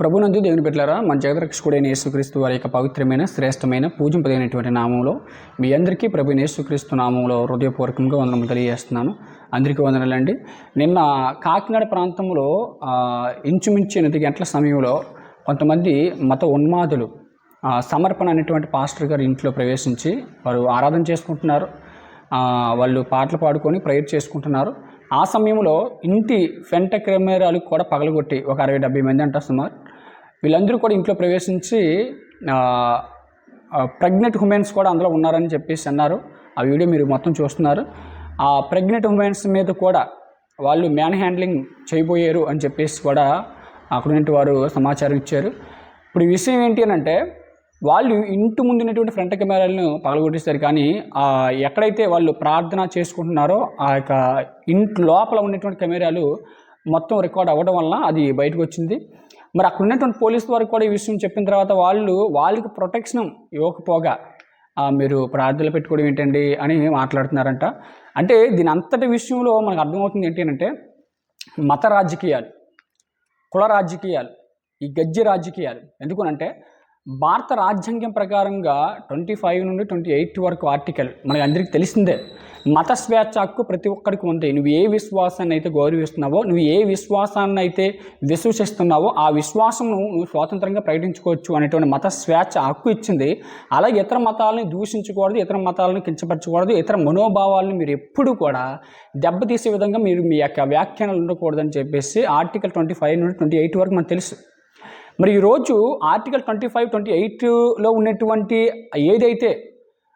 ప్రభునందు దేవుని పెట్టారా మన జగద్రక్షకుడైన యేసుక్రీస్తు వారి యొక్క పవిత్రమైన శ్రేష్టమైన పూజింపదైనటువంటి నామంలో మీ అందరికీ ప్రభు యేసుక్రీస్తు నామంలో హృదయపూర్వకంగా వందనములు తెలియజేస్తున్నాను. అందరికీ వందనాలండి. నిన్న కాకినాడ ప్రాంతంలో ఇంచుమించు ఎనిమిది గంటల సమయంలో కొంతమంది మత ఉన్మాదులు సమర్పణ అనేటువంటి పాస్టర్ గారి ఇంట్లో ప్రవేశించి వారు ఆరాధన చేసుకుంటున్నారు. వాళ్ళు పాటలు పాడుకొని ప్రేయర్ చేసుకుంటున్నారు. ఆ సమయంలో ఇంటి ఫెంట కెమెరాలు కూడా పగలగొట్టి ఒక అరవై డెబ్బై మంది అంటారు సుమారు వీళ్ళందరూ కూడా ఇంట్లో ప్రవేశించి ప్రెగ్నెంట్ ఉమెన్స్ కూడా అందులో ఉన్నారని చెప్పేసి అన్నారు. ఆ వీడియో మీరు మొత్తం చూస్తున్నారు. ఆ ప్రెగ్నెంట్ ఉమెన్స్ మీద కూడా వాళ్ళు మ్యాన్ హ్యాండ్లింగ్ చేయబోయారు అని చెప్పేసి కూడా అక్కడ ఉన్నటువంటి వారు సమాచారం ఇచ్చారు. ఇప్పుడు ఈ విషయం ఏంటి అని అంటే వాళ్ళు ఇంటి ముందు ఉన్నటువంటి ఫ్రంట్ కెమెరాలను పగలగొట్టేస్తారు కానీ ఆ ఎక్కడైతే వాళ్ళు ప్రార్థన చేసుకుంటున్నారో ఆ యొక్క ఇంటి లోపల ఉన్నటువంటి కెమెరాలు మొత్తం రికార్డ్ అవ్వడం వలన అది బయటకు వచ్చింది. మరి అక్కడ ఉన్నటువంటి పోలీస్ వారికి కూడా ఈ విషయం చెప్పిన తర్వాత వాళ్ళు వాళ్ళకి ప్రొటెక్షన్ ఇవ్వకపోగా మీరు ప్రార్థనలు పెట్టుకోవడం ఏంటండి అని మాట్లాడుతున్నారంట. అంటే దీని అంతటి విషయంలో మనకు అర్థమవుతుంది ఏంటి అంటే మత రాజకీయాలు కుల రాజకీయాలు ఈ గజ్జి రాజకీయాలు ఎందుకనంటే భారత రాజ్యాంగం ప్రకారంగా ట్వంటీ ఫైవ్ నుండి ట్వంటీ ఎయిట్ వరకు ఆర్టికల్ మనకు అందరికీ తెలిసిందే. మత స్వేచ్ఛ హక్కు ప్రతి ఒక్కరికి ఉంది. నువ్వు ఏ విశ్వాసాన్ని అయితే గౌరవిస్తున్నావో నువ్వు ఏ విశ్వాసాన్ని అయితే విశ్వసిస్తున్నావో ఆ విశ్వాసం నువ్వు స్వాతంత్రంగా ప్రకటించుకోవచ్చు అనేటువంటి మత స్వేచ్ఛ హక్కు ఇచ్చింది. అలాగే ఇతర మతాలను దూషించకూడదు ఇతర మతాలను కించపరచకూడదు ఇతర మనోభావాలను మీరు ఎప్పుడు కూడా దెబ్బతీసే విధంగా మీరు మీ యొక్క వ్యాఖ్యానాలు ఉండకూడదని చెప్పేసి ఆర్టికల్ ట్వంటీ ఫైవ్ నుండి ట్వంటీ ఎయిట్ వరకు మనకు తెలుసు. మరి ఈరోజు ఆర్టికల్ ట్వంటీ ఫైవ్ ట్వంటీ ఎయిట్లో ఉన్నటువంటి ఏదైతే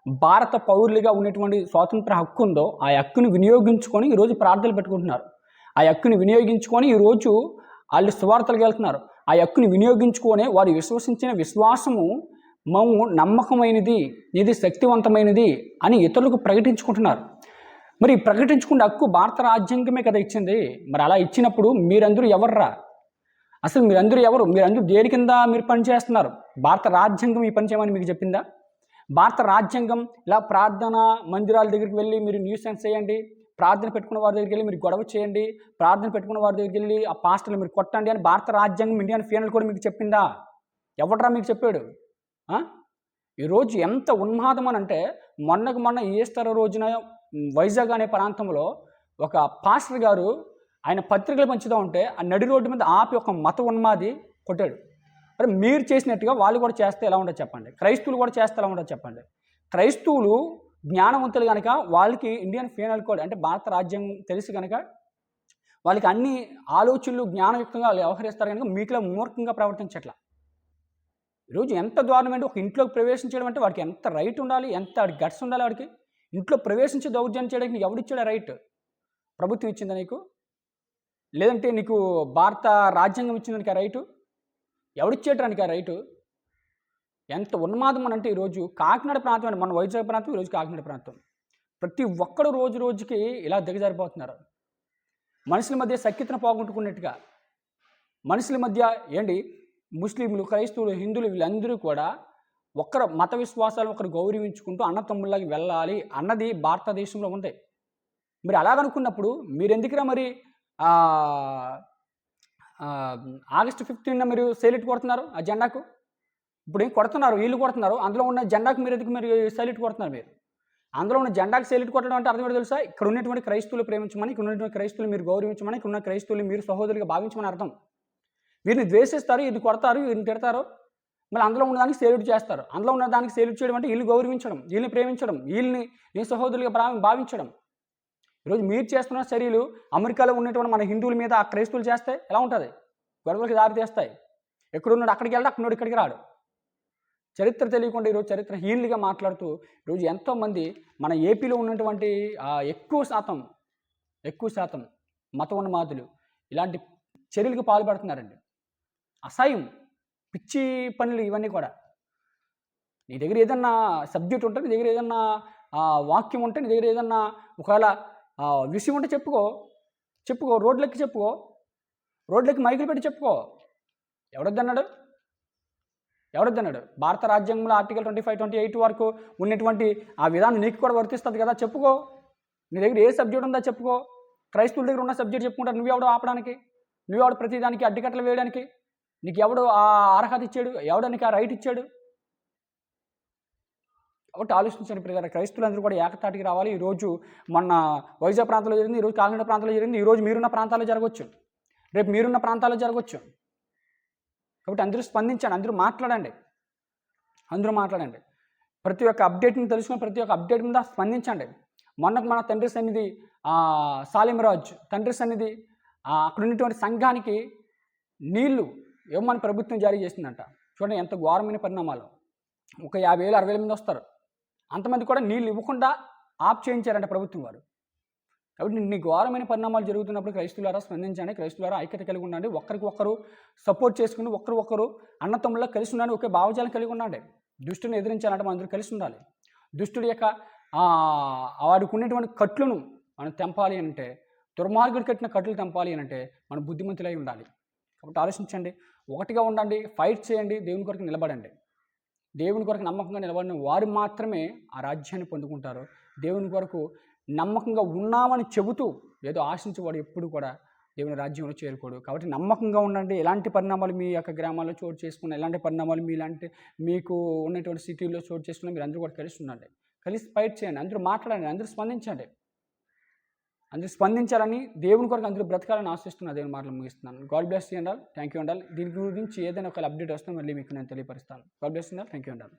భారత పౌరులుగా ఉన్నటువంటి స్వాతంత్ర హక్కు ఉందో ఆ హక్కుని వినియోగించుకొని ఈరోజు ప్రార్థనలు పెట్టుకుంటున్నారు. ఆ హక్కుని వినియోగించుకొని ఈరోజు వాళ్ళు సువార్తలకు వెళ్తున్నారు ఆ హక్కుని వినియోగించుకొని వారు విశ్వసించిన విశ్వాసము మేము నమ్మకమైనది ఇది శక్తివంతమైనది అని ఇతరులకు ప్రకటించుకుంటున్నారు. మరి ప్రకటించుకునే హక్కు భారత రాజ్యాంగమే కదా ఇచ్చింది. మరి అలా ఇచ్చినప్పుడు మీరందరూ ఎవర్రా? అసలు మీరందరూ ఎవరు? మీరందరూ దేని కింద మీరు పనిచేస్తున్నారు? భారత రాజ్యాంగం ఈ పని చేయమని మీకు చెప్పిందా? భారత రాజ్యాంగం ఇలా ప్రార్థన మందిరాల దగ్గరికి వెళ్ళి మీరు న్యూసెన్స్ చేయండి. ప్రార్థన పెట్టుకున్న వారి దగ్గరికి వెళ్ళి మీరు గొడవ చేయండి. ప్రార్థన పెట్టుకున్న వారి దగ్గరికి వెళ్ళి ఆ పాస్టర్లు మీరు కొట్టండి అని భారత రాజ్యాంగం ఇండియన్ ఫీనల్ కూడా మీకు చెప్పిందా? ఎవడరా మీకు చెప్పాడు? ఈరోజు ఎంత ఉన్మాదం అని అంటే మొన్నకు మొన్న ఈస్టర్ రోజున వైజాగ్ అనే ప్రాంతంలో ఒక పాస్టర్ గారు ఆయన పత్రికలు పంచుతూ ఉంటే ఆ నడి రోడ్డు మీద ఆపి ఒక మత ఉన్మాది కొట్టాడు. మరి మీరు చేసినట్టుగా వాళ్ళు కూడా చేస్తే ఎలా ఉండదు చెప్పండి. క్రైస్తవులు కూడా చేస్తే ఎలా ఉండదు చెప్పండి. క్రైస్తవులు జ్ఞానవంతులు కనుక వాళ్ళకి ఇండియన్ ఫీనల్ కోడ్ అంటే భారత రాజ్యం తెలిసి కనుక వాళ్ళకి అన్ని ఆలోచనలు జ్ఞానయుక్తంగా వాళ్ళు వ్యవహరిస్తారు కనుక మీకులా మూర్ఖంగా ప్రవర్తించట్లా. ఈరోజు ఎంత దారుణమంటే ఒక ఇంట్లోకి ప్రవేశించడం అంటే వాడికి ఎంత రైట్ ఉండాలి ఎంత వాడికి గట్స్ ఉండాలి వాడికి? ఇంట్లో ప్రవేశించి దౌర్జన్యం చేయడానికి నీకు ఎవడిచ్చాడా రైట్? ప్రభుత్వం ఇచ్చిందా నీకు? లేదంటే నీకు భారత రాజ్యాంగం ఇచ్చింది నీకు ఆ రైటు? ఎవడిచ్చేటానికి ఆ రైటు? ఎంత ఉన్మాదం అని అంటే ఈరోజు కాకినాడ ప్రాంతం అండి. మన వైజాగ్ ప్రాంతం ఈరోజు కాకినాడ ప్రాంతం. ప్రతి ఒక్కడు రోజు రోజుకి ఇలా దిగజారిపోతున్నారు. మనుషుల మధ్య సఖ్యతను పోగొట్టుకున్నట్టుగా. మనుషుల మధ్య ఏంటి? ముస్లింలు క్రైస్తవులు హిందువులు వీళ్ళందరూ కూడా ఒకరు మత విశ్వాసాలు ఒకరు గౌరవించుకుంటూ అన్నతమ్ముళ్ళకి వెళ్ళాలి అన్నది భారతదేశంలో ఉంది. మరి అలాగనుకున్నప్పుడు మీరెందుకురా మరి ఆగస్టు ఫిఫ్టీన్ మీరు సైలెట్ కొడుతున్నారు ఆ జెండాకు? ఇప్పుడు ఏం కొడుతున్నారు? వీళ్ళు కొడుతున్నారు. అందులో ఉన్న జెండాకు మీరు ఎందుకు మీరు సైలెట్ కొడుతున్నారు మీరు? అందులో ఉన్న జెండాకు సైలెట్ కొట్టడం అంటే అర్థం తెలుసా? ఇక్కడ ఉన్నటువంటి క్రైస్తవులు ప్రేమించమని ఇక్కడ ఉన్నటువంటి క్రైస్తవులు మీరు గౌరవించమని ఇక్కడ ఉన్న క్రైస్తవులు మీరు సహోదరులుగా భావించమని అర్థం. వీరిని ద్వేషిస్తారు ఇది కొడతారు వీరిని తిడతారు. మళ్ళీ అందులో ఉన్న దానికి సేల్యూట్ చేస్తారు. అందులో ఉన్న దానికి సేల్యూట్ చేయడం అంటే వీళ్ళు గౌరవించడం వీళ్ళని ప్రేమించడం వీళ్ళని నీ సహోదరులుగా భావించడం. ఈరోజు మీరు చేస్తున్న చర్యలు అమెరికాలో ఉన్నటువంటి మన హిందువుల మీద ఆ క్రైస్తువులు చేస్తే ఎలా ఉంటుంది? గొడవలకి దారి తీస్తాయి. ఎక్కడున్నాడు అక్కడికి వెళ్తే అక్కడున్నాడు ఇక్కడికి రాడు. చరిత్ర తెలియకుండా ఈరోజు చరిత్ర హీనులుగా మాట్లాడుతూ ఈరోజు ఎంతోమంది మన ఏపీలో ఉన్నటువంటి ఎక్కువ శాతం ఎక్కువ శాతం మత ఉన్మాదులు ఇలాంటి చర్యలకు పాల్పడుతున్నారండి. అసహ్యం పిచ్చి పనులు ఇవన్నీ కూడా. నీ దగ్గర ఏదన్నా సబ్జెక్ట్ ఉంటే నీ దగ్గర ఏదన్నా వాక్యం ఉంటే నీ దగ్గర ఏదన్నా ఒకవేళ విషయం ఉంటే చెప్పుకో. చెప్పుకో రోడ్లెక్కి చెప్పుకో. రోడ్లెక్కి మైకులు పెట్టి చెప్పుకో. ఎవడొద్దన్నాడు? ఎవడొద్దన్నాడు? భారత రాజ్యాంగంలో article twenty five twenty eight వరకు ఉన్నటువంటి ఆ విధానం నీకు కూడా వర్తిస్తుంది కదా చెప్పుకో. నీ దగ్గర ఏ సబ్జెక్ట్ ఉందో చెప్పుకో. క్రైస్తవుల దగ్గర ఉన్న సబ్జెక్ట్ చెప్పుకుంటారు నువ్వెవడో ఆపడానికి? నువ్వెవడు ప్రతిదానికి అడ్డుకట్టలు వేయడానికి? నీకు ఎవడు ఆ అర్హత ఇచ్చాడు? ఎవడు నీకు ఆ రైట్ ఇచ్చాడు? ఒకటి ఆలోచించండి ప్రజల క్రైస్తులందరూ కూడా ఏకతాటికి రావాలి. ఈరోజు మొన్న వైజాగ్ ప్రాంతంలో జరిగింది ఈరోజు కాకినాడ ప్రాంతంలో జరిగింది ఈరోజు మీరున్న ప్రాంతాల్లో జరగవచ్చు. రేపు మీరున్న ప్రాంతాల్లో జరగవచ్చు. కాబట్టి అందరూ స్పందించండి అందరూ మాట్లాడండి. అందరూ మాట్లాడండి. ప్రతి ఒక్క అప్డేట్ని తెలుసుకుని ప్రతి ఒక్క అప్డేట్ మీద స్పందించండి. మొన్నకు మన తండ్రి సన్నిధి సాలిమరాజ్ తండ్రి సన్నిధి అక్కడ ఉన్నటువంటి సంఘానికి నీళ్ళు ఏమని ప్రభుత్వం జారీ చేసిందంట. చూడండి ఎంత ఘోరమైన పరిణామాలు. ఒక యాభై వేలు అరవై వేల మంది వస్తారు. అంతమంది కూడా నీళ్ళు ఇవ్వకుండా ఆప్ చేయించారంట ప్రభుత్వం వారు. కాబట్టి నీ ఘోరమైన పరిణామాలు జరుగుతున్నప్పుడు క్రైస్తులారా స్పందించండి. క్రైస్తులారా ఐక్యత కలిగి ఉండండి. ఒకరికి ఒకరు సపోర్ట్ చేసుకుని ఒకరు ఒకరు అన్నతమ్ముల్లో కలిసి ఉండండి ఒకే భావజాలం కలిగి ఉండండి. దుష్టుని ఎదిరించాలంటే మనందరూ కలిసి ఉండాలి దుష్టుడి యొక్క వాడికి ఉన్నటువంటి కట్లను మనం తెంపాలి అంటే దుర్మార్గుడు కట్టిన కట్లు తెంపాలి అంటే మనం బుద్ధిమంతులై ఉండాలి. కాబట్టి ఆలోచించండి. ఒకటిగా ఉండండి. ఫైట్ చేయండి. దేవుని కొరకు నిలబడండి. దేవుని కొరకు నమ్మకంగా నిలబడిన వారు మాత్రమే ఆ రాజ్యాన్ని పొందుకుంటారు. దేవుని కొరకు నమ్మకంగా ఉన్నామని చెబుతూ ఏదో ఆశించేవాడు ఎప్పుడు కూడా దేవుని రాజ్యంలో చేరుకోడు. కాబట్టి నమ్మకంగా ఉండండి. ఎలాంటి పరిణామాలు మీ యొక్క గ్రామాల్లో చోటు చేసుకున్న ఎలాంటి పరిణామాలు మీ ఇలాంటి మీకు ఉన్నటువంటి సిటీల్లో చోటు చేసుకున్న మీరు అందరూ కూడా కలిసి ఉండండి. కలిసి ఫైట్ చేయండి. అందరూ మాట్లాడండి. అందరూ స్పందించండి. అందరూ స్పందించాలని దేవుని కొరకు అందరూ బ్రతకాలని ఆశిస్తున్నా దేవుని మాటలు ముగిస్తున్నాను. గాడ్ బ్లెస్ చేయండి థ్యాంక్ యూ అండాలి దీని గురించి ఏదైనా ఒక అప్డేట్ వస్తే మళ్ళీ మీకు నేను తెలియపరుస్తాను. గాడ్ బ్లెస్ చేయండి థ్యాంక్ యూ అండాలి